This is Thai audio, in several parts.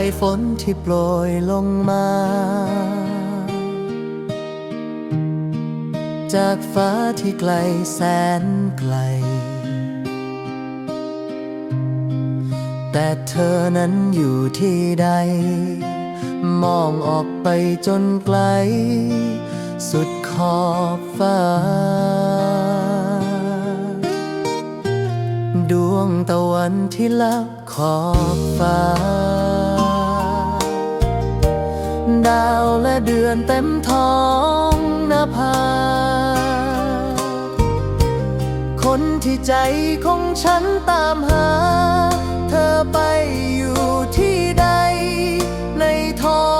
ายฝนที่โปรยลงมา จากฟ้าที่ไกลแสนไกล แต่เธอนั้นอยู่ที่ใด มองออกไปจนไกล สุดขอบฟ้า ดวงตะวันที่ลับขอบฟ้า ดาวและเดือนเต็มท้องนภา คนที่ใจของฉันตามหา เธอไปอยู่ที่ใดในท้อง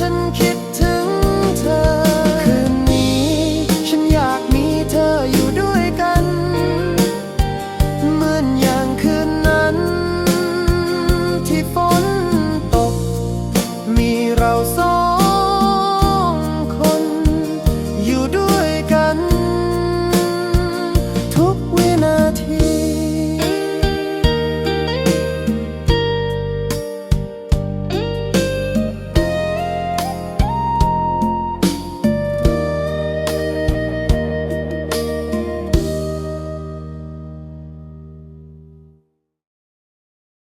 คืนนี้ ฉันอยากมีเธออยู่ด้วยกัน เหมือนอย่างคืนนั้น ที่ฝนตก มีเราสอง